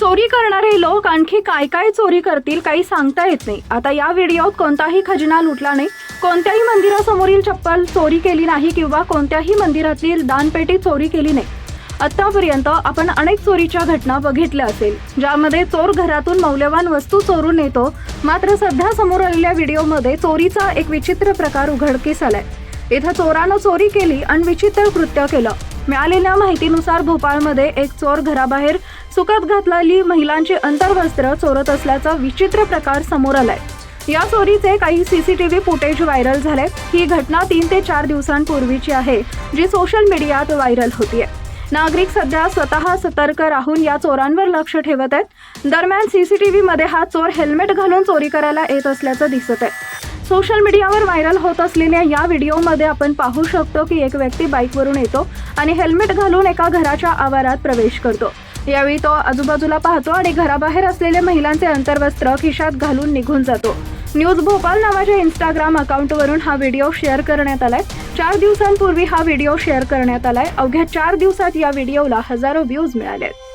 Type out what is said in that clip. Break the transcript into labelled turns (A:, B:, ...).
A: चोरी करणारे लोक आणखी काय काय चोरी करतील काही सांगता येत नाही. आता या व्हिडिओत कोणताही खजिना लुटला नाही. कोणत्याही मंदिरासमोरील चप्पल चोरी केली नाही किंवा कोणत्याही मंदिरातील दानपेटी चोरी केली नाही. आतापर्यंत आपण अनेक चोरीच्या घटना बघितल्या असेल ज्यामध्ये चोर घरातून मौल्यवान वस्तू चोरून येतो मात्र सध्या समोर आलेल्या व्हिडिओमध्ये चोरीचा एक विचित्र प्रकार उघडकीस आलाय. इथं चोरानं चोरी केली आणि विचित्र कृत्य केलं. मिळालेल्या माहितीनुसार भोपाळमध्ये एक चोर घराबाहेर सुकत घातलेली महिलांची अंतर्वस्त्र चोरत असल्याचा विचित्र प्रकार समोर आलाय. या चोरीचे काही सीसीटीव्ही फुटेज व्हायरल झाले ही घटना तीन ते चार दिवसांपूर्वीची आहे जी सोशल मीडियात व्हायरल होतीये. नागरिक सध्या स्वतः सतर्क राहून या चोरांवर लक्ष ठेवत आहेत. दरम्यान सीसीटीव्ही मध्ये हा चोर हेल्मेट घालून चोरी करायला येत असल्याचं दिसत आहे सोशल मीडियावर व्हायरल होत असलेल्या या व्हिडिओमध्ये आपण पाहू शकतो की एक व्यक्ती बाईकवरून येतो आणि हेल्मेट घालून एका घराच्या आवारात प्रवेश करतो. यावेळी तो आजूबाजूला पाहतो आणि घराबाहेर असलेल्या महिलांचे अंतर्वस्त्र खिशात घालून निघून जातो. न्यूज भोपाल नावाच्या इंस्टाग्राम अकाउंटवरून हा व्हिडिओ शेअर करण्यात आलाय. चार दिवसांपूर्वी हा व्हिडिओ शेअर करण्यात आलाय. अवघ्या चार दिवसात या व्हिडिओला हजारो व्ह्यूज मिळाले आहेत